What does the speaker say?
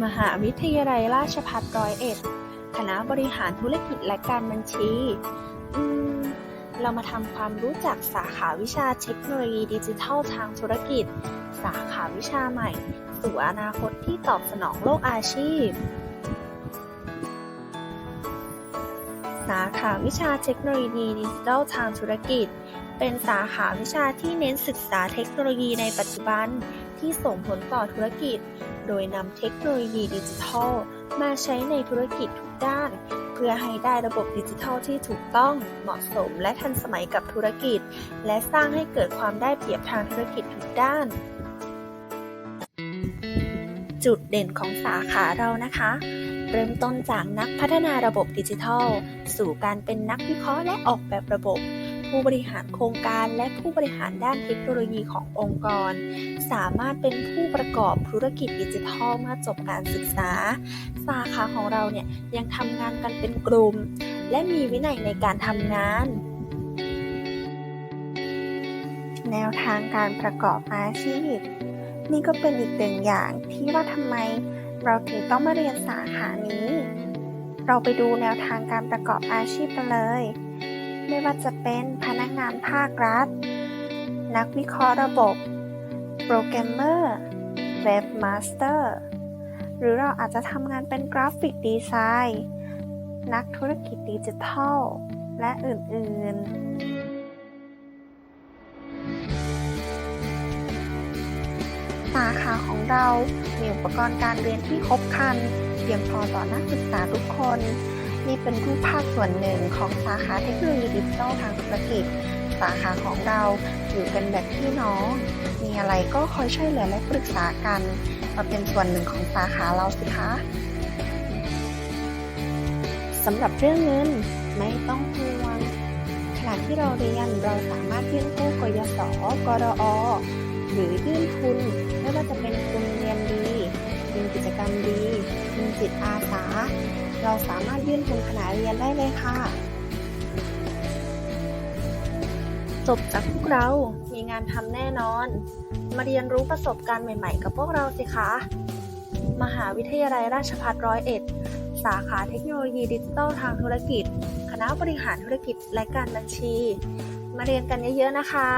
มหาวิทยาลัยราชภัฏร้อยเอ็ด คณะบริหารธุรกิจและการบัญชีอืมเรามาทำความรู้จักสาขาวิชาเทคโนโลยีดิจิทัลทางธุรกิจ สาขาวิชาใหม่ สู่อนาคตที่ตอบสนองโลกอาชีพ สาขาวิชาเทคโนโลยีดิจิทัลทางธุรกิจ เป็นสาขาวิชาที่เน้นศึกษาเทคโนโลยีในปัจจุบันที่ส่งผลต่อธุรกิจ โดยนำเทคโนโลยีดิจิทัล มาใช้ในธุรกิจทุกด้าน เพื่อให้ได้ระบบดิจิทัลที่ถูกต้องเหมาะสมและทันสมัยกับธุรกิจ และสร้างให้เกิดความได้เปรียบทางธุรกิจทุกด้าน จุดเด่นของสาขาเรานะคะเริ่มต้นจากนักพัฒนาระบบดิจิทัล สู่การเป็นนักวิเคราะห์และออกแบบระบบ ผู้บริหารโครงการและผู้บริหารด้านเทคโนโลยีขององค์กร สามารถเป็นผู้ประกอบธุรกิจดิจิทัลเมื่อจบการศึกษา สาขาของเราเนี่ยยังทำงานกันเป็นกลุ่ม และมีวินัยในการทำงาน แนวทางการประกอบอาชีพ นี่ก็เป็นอีกหนึ่งอย่างที่ว่าทำไมเราถึงต้องมาเรียนสาขานี้ เราไปดูแนวทางการประกอบอาชีพกันเลย ไม่ว่าจะเป็นพนักงานภาครัฐ นักวิเคราะห์ระบบ โปรแกรมเมอร์ เว็บมาสเตอร์ หรือเราอาจจะทำงานเป็นกราฟิกดีไซน์ นักธุรกิจดิจิทัล และอื่น ๆสาขาของเรา มีอุปกรณ์การเรียนที่ครบครัน เพียงพอต่อนักศึกษาทุกคน นี่เป็นรูปภาพส่วนหนึ่งของสาขาเทคโนโลยีดิจิทัลทางธุรกิจ สาขาของเราอยู่กันแบบพี่น้อง มีอะไรก็คอยช่วยเหลือและปรึกษากัน มาเป็นส่วนหนึ่งของสาขาเราสิคะสำหรับเรื่องเงินไม่ต้องห่วงขณะที่เราเรียนเราสามารถยื่นกู้กยศกรอหรือยื่นทุนไม่ว่าจะเป็นทุนเรียนดีทุนกิจกรรมดี จิตอาสา เราสามารถยื่นทุนขณะเรียนได้เลยค่ะ จบจากพวกเรา มีงานทำแน่นอน มาเรียนรู้ประสบการณ์ใหม่ๆ กับพวกเราสิคะ มหาวิทยาลัยราชภัฏร้อยเอ็ด สาขาเทคโนโลยีดิจิทัลทางธุรกิจ คณะบริหารธุรกิจและการบัญชี มาเรียนกันเยอะๆนะคะ